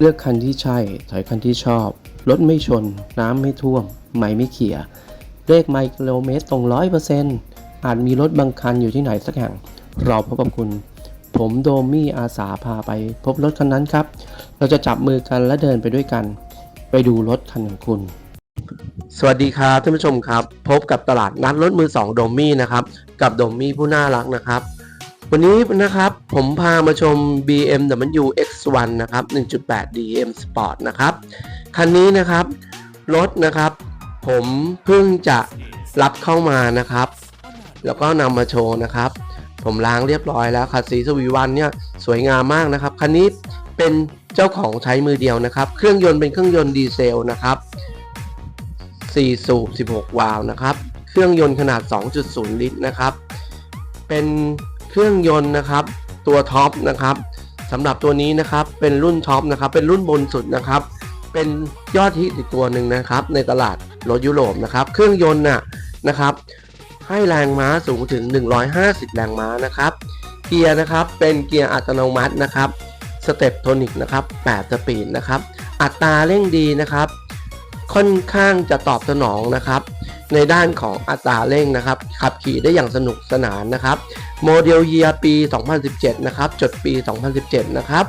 เลือกคันที่ใช่ ถอยคันที่ชอบ รถไม่ชน น้ำไม่ท่วม ไม่ไม่เขี่ย เลขไมล์กิโลเมตรตรงร้อยเปอร์เซ็นต์อาจมีรถบางคันอยู่ที่ไหนสักแห่ง เราพบกับคุณ ผมโดมี่อาสาพาไป พบรถคันนั้นครับ เราจะจับมือกันและเดินไปด้วยกัน ไปดูรถคันของคุณ สวัสดีครับท่านผู้ชมครับ พบกับตลาดนัดรถมือ2โดมี่นะครับ กับโดมี่ผู้น่ารักนะครับ วันนี้นะครับผมพามาชม BMW X1 นะครับ 1.8 DM Sport นะครับ คันนี้นะครับ รถนะครับ ผมเพิ่งจะรับเข้ามานะครับ แล้วก็นำมาโชว์นะครับ ผมล้างเรียบร้อยแล้วคันสีสวีวันเนี่ยสวยงามมากนะครับ คันนี้เป็นเจ้าของใช้มือเดียวนะครับ เครื่องยนต์เป็นเครื่องยนต์ดีเซลนะครับ4สูบ16 วาล์วนะครับ เครื่องยนต์ขนาด 2.0 ลิตรนะครับ เป็น เครื่องยนต์นะครับ ตัวท็อปนะครับสำหรับตัวนี้นะครับเป็นรุ่นท็อปนะครับ เป็นรุ่นบนสุดนะครับ เป็นยอดฮิตอีกตัวหนึ่งนะครับ ในตลาดรถยุโรปนะครับ เครื่องยนต์น่ะนะครับ ให้แรงม้าสูงถึง 150 แรงม้านะครับ เกียร์นะครับเป็นเกียร์อัตโนมัตินะครับสเต็ปโทนิกนะครับ8สปีดนะครับ อัตราเร่งดีนะครับ ค่อนข้างจะตอบสนองนะครับ ในด้านของอัตราเร่งนะครับ ขับขี่ได้อย่างสนุกสนานนะครับ โมเดลเยียปี 2017 นะครับ จดปี 2017 นะครับ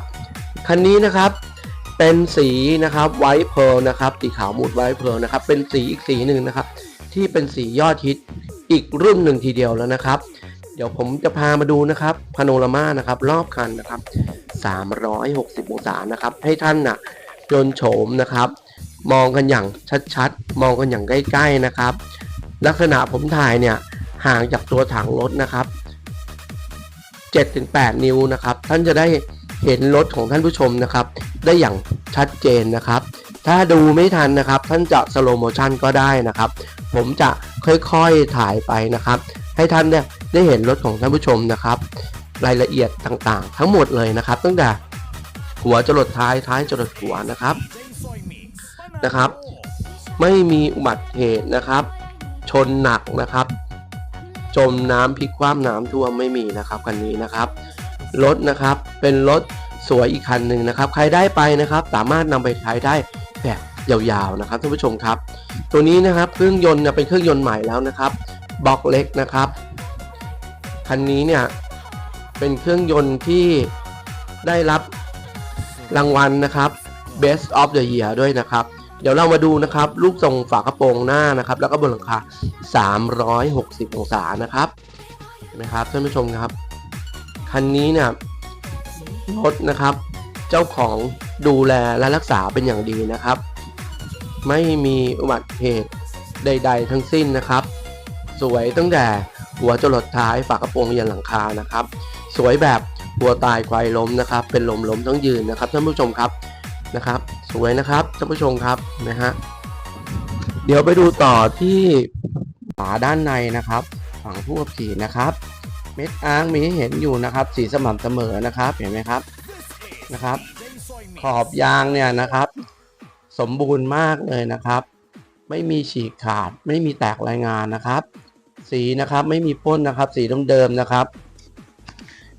คันนี้นะครับเป็นสีนะครับไวท์เพร์ลนะครับ สีขาวมุดไวท์เพร์ลนะครับ เป็นสีอีกสีหนึ่งนะครับ ที่เป็นสียอดฮิตอีกรุ่นหนึ่งทีเดียวแล้วนะครับ เดี๋ยวผมจะพามาดูนะครับพาโนรามานะครับรอบคันนะครับ 360 องศานะครับ ให้ท่านน่ะยนโฉมนะครับ มองกันอย่างชัดๆ มองกันอย่างใกล้ ๆนะครับ ลักษณะผมถ่ายเนี่ยห่างจากตัวถังรถนะครับ 7-8 นิ้วนะครับ ท่านจะได้เห็นรถของท่านผู้ชมนะครับ ได้อย่างชัดเจนนะครับ ถ้าดูไม่ทันนะครับ ท่านจะสโลโมชันก็ได้นะครับ ผมจะค่อยๆถ่ายไปนะครับ ให้ท่านเนี่ยได้เห็นรถของท่านผู้ชมนะครับ รายละเอียดต่างๆ ทั้งหมดเลยนะครับ ตั้งแต่หัวจรดท้ายท้ายจรดหัวนะครับ นะครับ ไม่มีอุบัติเหตุนะครับ ชนหนักนะครับ จมน้ำพลิกคว่ำน้ำท่วมไม่มีนะครับคันนี้นะครับรถนะครับเป็นรถสวยอีกคันหนึ่งนะครับ ใครได้ไปนะครับ สามารถนำไปใช้ได้แบบยาวๆนะครับท่านผู้ชมครับ ตัวนี้นะครับเครื่องยนต์เนี่ยเป็นเครื่องยนต์ใหม่แล้วนะครับบล็อกเล็กนะครับคันนี้เนี่ยเป็นเครื่องยนต์ที่ได้รับรางวัลนะครับ Best of the Year ด้วยนะครับ เดี๋ยวเรามาดูนะครับลูกทรงฝากระโปรงหน้านะครับ แล้วก็บนหลังคา 360 องศานะครับเห็นไหมครับท่านผู้ชมครับ คันนี้เนี่ยรถนะครับ เจ้าของดูแลและรักษาเป็นอย่างดีนะครับ ไม่มีอุบัติเหตุใด ๆ ทั้งสิ้นนะครับ สวยตั้งแต่หัวจรดท้ายฝากระโปรงยันหลังคานะครับ สวยแบบหัวตายควายล้มนะครับ เป็นลมล้มทั้งยืนนะครับท่านผู้ชมครับนะครับ สวยนะครับท่านผู้ชมครับนะฮะเดี๋ยวไปดูต่อที่ฝาด้านในนะครับ ฝั่งผู้ขับขี่นะครับ เม็ดอ้างมีให้เห็นอยู่นะครับ สีสม่ำเสมอนะครับเห็นไหมครับนะครับ ขอบยางเนี่ยนะครับ สมบูรณ์มากเลยนะครับ ไม่มีฉีกขาด ไม่มีแตกรายงานนะครับ สีนะครับไม่มีพ่นนะครับ สีเดิมๆนะครับ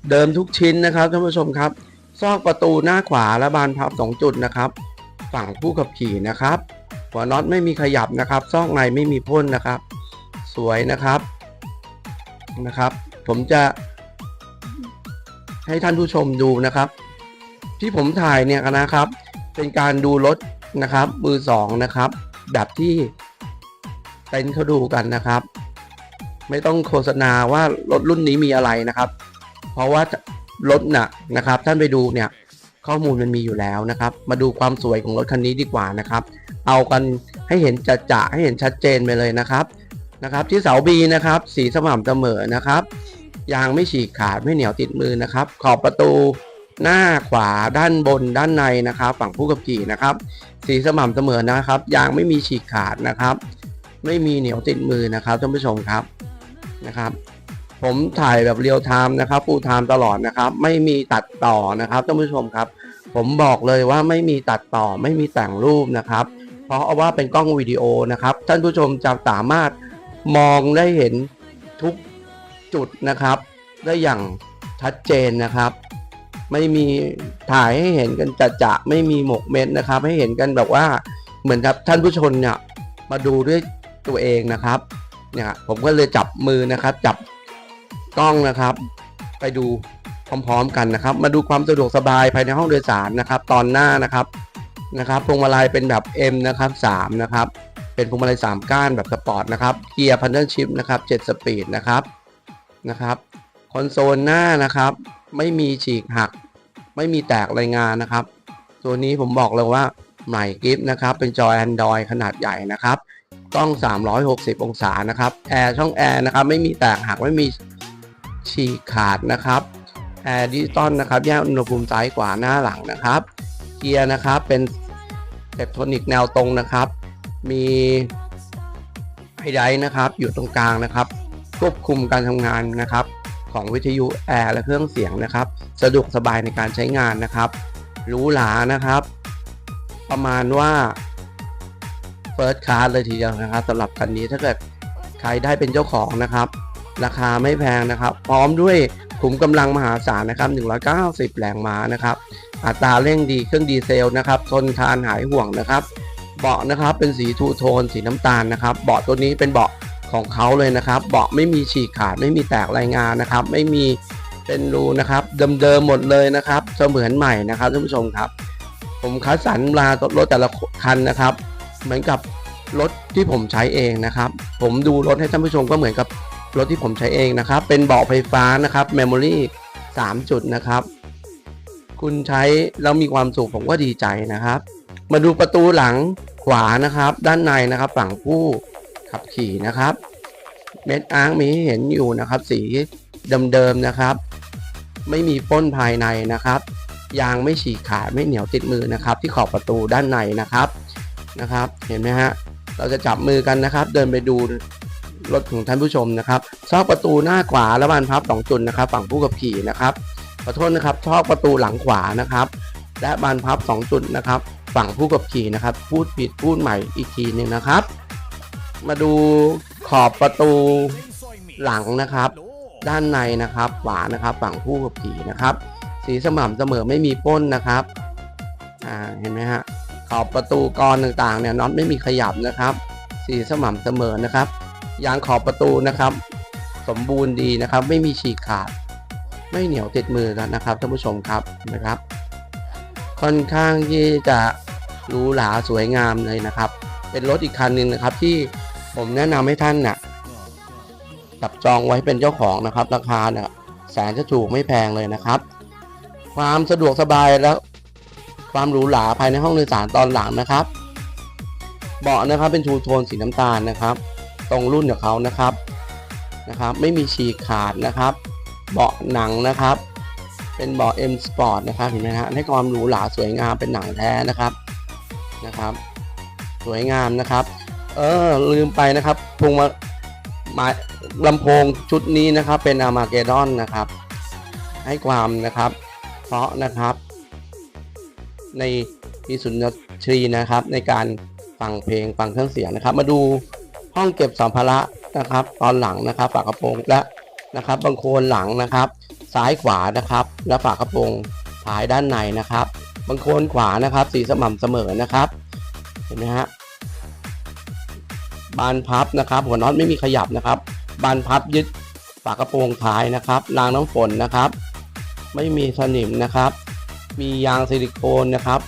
เดิมทุกชิ้นนะครับท่านผู้ชมครับซอกประตูหน้าขวาและบานพับสองจุดนะครับ ฝั่งผู้ขับขี่นะครับหัวน็อตไม่มีขยับนะครับซอกในไม่มีพ่นนะครับ สวยนะครับนะครับ ผมจะให้ท่านผู้ชมดูนะครับ ที่ผมถ่ายเนี่ยนะครับ เป็นการดูรถนะครับ มือสองนะครับ แบบที่เต็นท์เขาดูกันนะครับ ไม่ต้องโฆษณาว่ารถรุ่นนี้มีอะไรนะครับ เพราะว่ารถน่ะนะครับ ท่านไปดูเนี่ย ข้อมูลมันมีอยู่แล้วนะครับ มาดูความสวยของรถคันนี้ดีกว่านะครับ เอากันให้เห็นจะจะๆให้เห็นชัดเจนไปเลยนะครับนะครับ ที่เสาบีนะครับ สีสม่ำเสมอนะครับยางไม่ฉีกขาดไม่เหนียวติดมือนะครับ ขอบประตูหน้าขวาด้านบนด้านในนะครับ ฝั่งผู้ขับขี่นะครับ สีสม่ำเสมอนะครับ ยางไม่มีฉีกขาดนะครับ ไม่มีเหนียวติดมือนะครับท่านผู้ชมครับนะครับ ผมถ่ายแบบเรียลไทม์นะครับฟูลไทม์ตลอดนะครับ ไม่มีตัดต่อนะครับท่านผู้ชมครับ ผมบอกเลยว่าไม่มีตัดต่อไม่มีแต่งรูปนะครับ เพราะว่าเป็นกล้องวิดีโอนะครับ ท่านผู้ชมจะสามารถมองได้เห็นทุกจุดนะครับ ได้อย่างชัดเจนนะครับ ไม่มีถ่ายให้เห็นกันจะจะไม่มีหมกเม็ดนะครับ ให้เห็นกันแบบว่าเหมือนกับท่านผู้ชมเนี่ยมาดูด้วยตัวเองนะครับเนี่ยผมก็เลยจับมือนะครับ จับกล้องนะครับ ไปดู พร้อมๆกันนะครับ มาดูความสะดวกสบายภายในห้องโดยสารนะครับ ตอนหน้านะครับนะครับพวงมาลัยเป็นแบบ M นะครับ3นะครับ เป็นพวงมาลัย3ก้านแบบสปอร์ตนะครับเกียร์พันเดิลชิพนะครับ7สปีดนะครับนะครับคอนโซลหน้านะครับ ไม่มีฉีกหัก ไม่มีแตกรายงานนะครับ ตัวนี้ผมบอกเลยว่าใหม่กิฟนะครับ เป็นจอ Android ขนาดใหญ่นะครับกล้อง 360 องศานะครับแอร์ช่องแอร์นะครับ ไม่มีแตกหักไม่มีฉีกขาดนะครับ แอร์ดิจิตอลนะครับแยกอุณหภูมิซ้ายขวาหน้าหลังนะครับเกียร์นะครับเป็นเทปโทนิกแนวตรงนะครับ มีไฮไดร์นะครับอยู่ตรงกลางนะครับ ควบคุมการทำงานนะครับ ของวิทยุแอร์และเครื่องเสียงนะครับ สะดวกสบายในการใช้งานนะครับหรูหรานะครับ ประมาณว่าเฟิร์สคลาสเลยทีเดียวนะครับสำหรับคันนี้ถ้าเกิดใครได้เป็นเจ้าของนะครับ ราคาไม่แพงนะครับ พร้อมด้วย ขุมกำลังมหาศาลนะครับ 190 แรงม้านะครับ อัตราเร่งดีเครื่องดีเซลนะครับทนทานหายห่วงนะครับ เบาะนะครับเป็นสีทูโทนสีน้ำตาลนะครับ เบาะตัวนี้เป็นเบาะของเขาเลยนะครับ เบาะไม่มีฉีกขาดไม่มีแตกรายงานนะครับ ไม่มีเป็นรูนะครับเดิมๆหมดเลยนะครับเสมือนใหม่นะครับท่านผู้ชมครับ ผมคัดสรรมารถแต่ละคันนะครับ เหมือนกับรถที่ผมใช้เองนะครับ ผมดูรถให้ท่านผู้ชมก็เหมือนกับ รถที่ผมใช้เองนะครับ เป็นเบาะไฟฟ้านะครับเมมโมรี่3จุดนะครับ คุณใช้แล้วมีความสุขผมก็ดีใจนะครับ มาดูประตูหลังขวานะครับ ด้านในนะครับฝั่งผู้ขับขี่นะครับ เม็ดอ้าร์คมีให้เห็นอยู่นะครับ สีเดิมๆนะครับ ไม่มีป้นภายในนะครับยางไม่ฉีกขาดไม่เหนียวติดมือนะครับ ที่ขอบประตูด้านในนะครับนะครับ เห็นไหมฮะเราจะจับมือกันนะครับ เดินไปดู รถของท่านผู้ชมนะครับซอกประตูหน้าขวาและบานพับสองจุดนะครับ ฝั่งผู้ขับขี่นะครับขอโทษนะครับซอกประตูหลังขวานะครับ และบานพับสองจุดนะครับ ฝั่งผู้ขับขี่นะครับ พูดผิดพูดใหม่อีกทีหนึ่งนะครับ มาดูขอบประตูหลังนะครับ ด้านในนะครับขวานะครับ ฝั่งผู้ขับขี่นะครับ สีสม่ำเสมอไม่มีป้นนะครับอ่าเห็นไหมฮะขอบประตูกรต่างๆเนี่ยน็อตไม่มีขยับนะครับ สีสม่ำเสมอนะครับ ยางขอบประตูนะครับ สมบูรณ์ดีนะครับ ไม่มีฉีกขาด ไม่เหนียวติดมือแล้วนะครับท่านผู้ชมครับนะครับ ค่อนข้างที่จะหรูหราสวยงามเลยนะครับ เป็นรถอีกคันหนึ่งนะครับ ที่ผมแนะนำให้ท่านน่ะจับจองไว้เป็นเจ้าของนะครับ ราคาเนี่ยแสนจะถูกไม่แพงเลยนะครับ ความสะดวกสบายแล้ว ความหรูหราภายในห้องโดยสารตอนหลังนะครับ เบาะนะครับเป็นทูโทนสีน้ำตาลนะครับ ตรงรุ่นของเขานะครับนะครับ ไม่มีฉีกขาดนะครับ เบาะหนังนะครับ เป็นเบาะ M Sport นะครับเห็นไหมฮะให้ความหรูหราสวยงามเป็นหนังแท้นะครับนะครับ สวยงามนะครับ เออลืมไปนะครับพวงมามาลำโพงชุดนี้นะครับ เป็นอามาเกดอนนะครับ ให้ความนะครับ เพราะนะครับ ในมีสุนทรีนะครับในการฟังเพลงฟังเครื่องเสียงนะครับ มาดู ห้องเก็บสัมภาระนะครับ ตอนหลังนะครับฝากระโปรงและนะครับบางโคนหลังนะครับ ซ้ายขวานะครับ และฝากระโปรงท้ายด้านในนะครับบางโคนขวานะครับ สีสม่ำเสมอนะครับ เห็นไหมฮะบานพับนะครับ หัวน็อตไม่มีขยับนะครับ บานพับยึดฝากระโปรงท้ายนะครับรางน้ำฝนนะครับ ไม่มีสนิมนะครับ มียางซิลิโคนนะครับ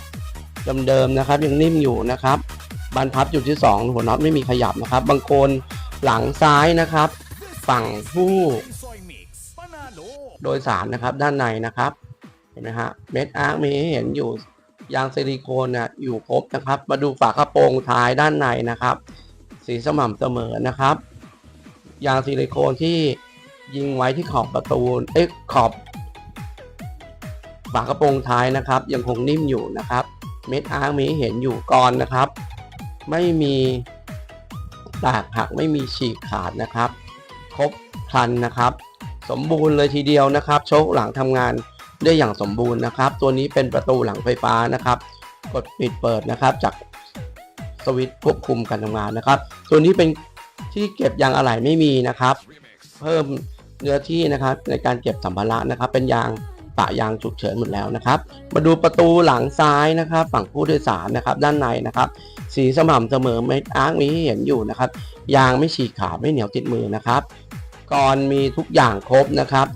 เดิมๆนะครับยังนิ่มอยู่นะครับ บานพับจุดที่ 2 หัวน็อตไม่มีขยับนะครับบางโคนหลังซ้ายนะครับ ฝั่งผู้โดยสารนะครับด้านในนะครับเห็นไหมฮะเม็ดอาร์มีเห็นอยู่ยางซิลิโคนเนี่ยอยู่ครบนะครับ มาดูฝากระโปรงท้ายด้านในนะครับ สีสม่ำเสมอนะครับ ยางซิลิโคนที่ยิงไว้ที่ขอบประตูเอ๊ะขอบฝากระโปรงท้ายนะครับ ยังคงนิ่มอยู่นะครับ เม็ดอาร์มีเห็นอยู่ก่อนนะครับ ไม่มีแตกหักไม่มีฉีกขาดนะครับ ครบครันนะครับ สมบูรณ์เลยทีเดียวนะครับ โชคหลังทำงานได้อย่างสมบูรณ์นะครับ ตัวนี้เป็นประตูหลังไฟฟ้านะครับ กดปิดเปิดนะครับ จากสวิตช์ควบคุมการทำงานนะครับ ตัวนี้เป็นที่เก็บยางอะไหล่ไม่มีนะครับ เพิ่มเนื้อที่นะครับในการเก็บสัมภาระนะครับ เป็นยาง ปะยางฉุกเฉินหมดแล้วนะครับ มาดูประตูหลังซ้ายนะครับ ฝั่งผู้โดยสารนะครับ ด้านในนะครับ สีสม่ำเสมอไม่อ้างมีให้เห็นอยู่นะครับ ยางไม่ฉีกขาดไม่เหนียวติดมือนะครับก่อนมีทุกอย่างครบนะครับ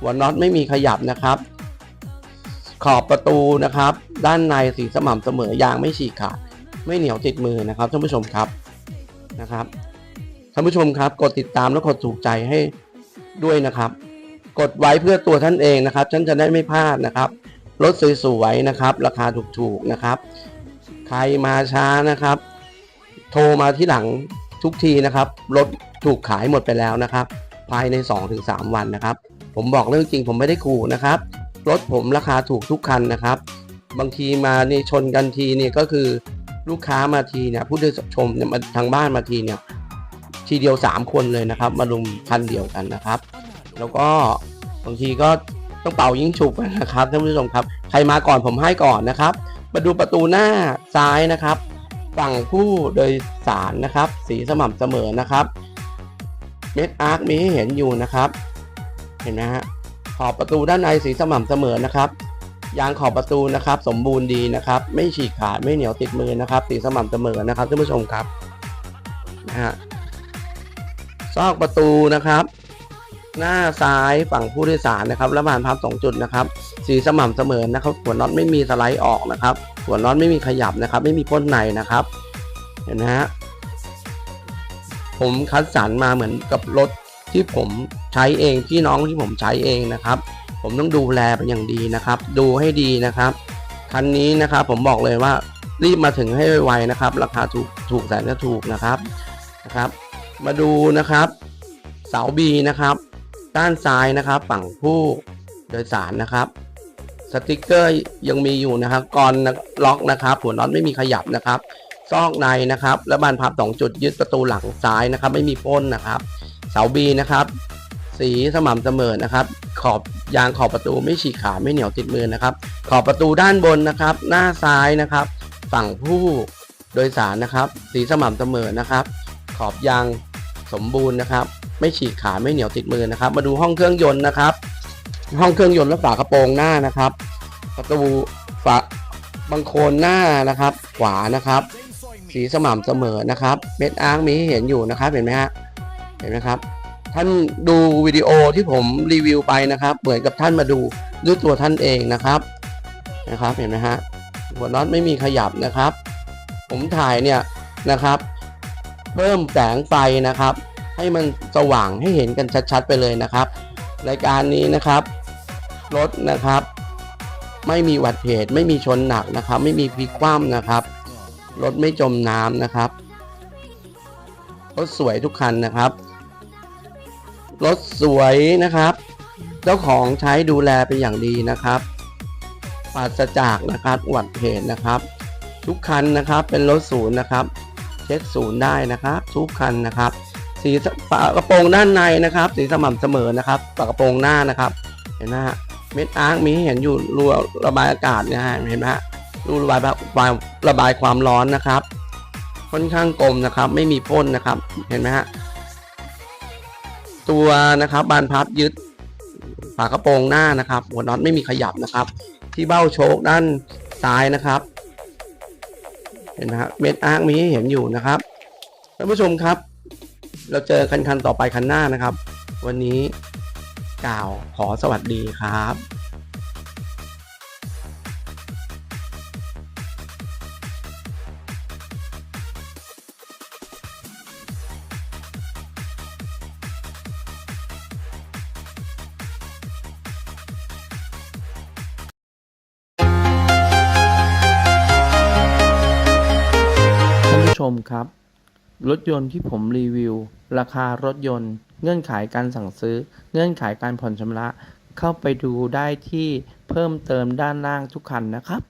หัวน็อตไม่มีขยับนะครับ ขอบประตูนะครับ ด้านในสีสม่ำเสมอยางไม่ฉีกขาดไม่เหนียวติดมือนะครับท่านผู้ชมครับนะครับท่านผู้ชมครับ กดติดตามและกดถูกใจให้ด้วยนะครับ กดไว้เพื่อตัวท่านเองนะครับท่านจะได้ไม่พลาดนะครับรถสวยๆนะครับ ราคาถูกๆนะครับ ใครมาช้านะครับ โทรมาที่หลังทุกทีนะครับรถถูกขายหมดไปแล้วนะครับ ภายใน 2-3 วันนะครับ ผมบอกเรื่องจริงผมไม่ได้ขู่นะครับรถผมราคาถูกทุกคันนะครับ บางทีมานี่ชนกันทีเนี่ยก็คือลูกค้ามาทีเนี่ยผู้โดยชมเนี่ยมาทางบ้านมาทีเนี่ยทีเดียว 3 คนเลยนะครับ มาลุมคันเดียวกันนะครับ แล้วก็ บางทีก็ต้องเป่ายิงฉุบกันนะครับท่านผู้ชมครับ ใครมาก่อนผมให้ก่อนนะครับ มาดูประตูหน้าซ้ายนะครับ ฝั่งผู้โดยสารนะครับ สีสม่ำเสมอนะครับ เม็ดอาร์คมีให้เห็นอยู่นะครับ เห็นไหมฮะขอบประตูด้านในสีสม่ำเสมอนะครับ ยางขอบประตูนะครับ สมบูรณ์ดีนะครับ ไม่ฉีกขาดไม่เหนียวติดมือนะครับ สีสม่ำเสมอนะครับท่านผู้ชมครับนะฮะซอกประตูนะครับ หน้าซ้ายฝั่งผู้โดยสารนะครับและบานพับสองจุดนะครับสีสม่ำเสมอนะครับหัวน็อตไม่มีสไลด์ออกนะครับหัวน็อตไม่มีขยับนะครับ ไม่มีพ่นในนะครับ เห็นไหมฮะผมคัดสรรมาเหมือนกับรถที่ผมใช้เองพี่น้องที่ผมใช้เองนะครับ ผมต้องดูแลเป็นอย่างดีนะครับ ดูให้ดีนะครับคันนี้นะครับผมบอกเลยว่ารีบมาถึงให้ไวๆนะครับ ราคาถูกถูกแสนจะถูกนะครับนะครับ มาดูนะครับ เสาบีนะครับ ด้านซ้ายนะครับฝั่งผู้โดยสารนะครับ สติกเกอร์ยังมีอยู่นะครับกรอนล็อกนะครับ หัวน็อตไม่มีขยับนะครับ ซอกในนะครับ และบานพับสองจุดยึดประตูหลังซ้ายนะครับ ไม่มีพ่นนะครับ เสาบีนะครับ สีสม่ำเสมอนะครับ ขอบยางขอบประตูไม่ฉีกขาดไม่เหนียวติดมือนะครับ ขอบประตูด้านบนนะครับ หน้าซ้ายนะครับ ฝั่งผู้โดยสารนะครับ สีสม่ำเสมอนะครับ ขอบยางสมบูรณ์นะครับ ไม่ฉีกขาไม่เหนียวติดมือนะครับ มาดูห้องเครื่องยนต์นะครับ ห้องเครื่องยนต์และฝากระโปรงหน้านะครับประตูฝาบังโคลนหน้านะครับ ขวานะครับสีสม่ำเสมอนะครับ เม็ดอ้าร์คมีเห็นอยู่นะครับเห็นไหมฮะเห็นไหมครับ ท่านดูวิดีโอที่ผมรีวิวไปนะครับ เหมือนกับท่านมาดูด้วยตัวท่านเองนะครับนะครับเห็นไหมฮะหัวน็อตไม่มีขยับนะครับ ผมถ่ายเนี่ยนะครับ เพิ่มแสงไฟนะครับ ให้มันสว่างให้เห็นกันชัดๆ ไปเลยนะครับ รายการนี้นะครับรถนะครับ ไม่มีอุบัติเหตุไม่มีชนหนักนะครับ ไม่มีพลิกคว่ำนะครับรถไม่จมน้ำนะครับรถสวยทุกคันนะครับรถสวยนะครับ เจ้าของใช้ดูแลเป็นอย่างดีนะครับปราศจากนะครับอุบัติเหตุนะครับ ทุกคันนะครับเป็นรถศูนย์นะครับ เช็คศูนย์ได้นะครับ ทุกคันนะครับ สีฝากระโปรงด้านในนะครับ สีสม่ำเสมอนะครับฝากระโปรงหน้านะครับเห็นไหมฮะเม็ดอาร์คมีให้เห็นอยู่รูระบายอากาศนะฮะเห็นไหมฮะรูระบายความระบายความร้อนนะครับ ค่อนข้างกลมนะครับ ไม่มีพ่นนะครับ เห็นไหมฮะตัวนะครับบานพับยึดฝากระโปรงหน้านะครับ หัวน็อตไม่มีขยับนะครับ ที่เบ้าโชคด้านซ้ายนะครับ เห็นไหมฮะเม็ดอาร์คมีให้เห็นอยู่นะครับท่านผู้ชมครับ เราเจอคันคันต่อไปคันหน้านะครับ วันนี้กล่าวขอสวัสดีครับท่านผู้ชมครับ รถยนต์ที่ผมรีวิว ราคารถยนต์ เงื่อนไขการสั่งซื้อ เงื่อนไขการผ่อนชำระ เข้าไปดูได้ที่เพิ่มเติมด้านล่างทุกคันนะครับ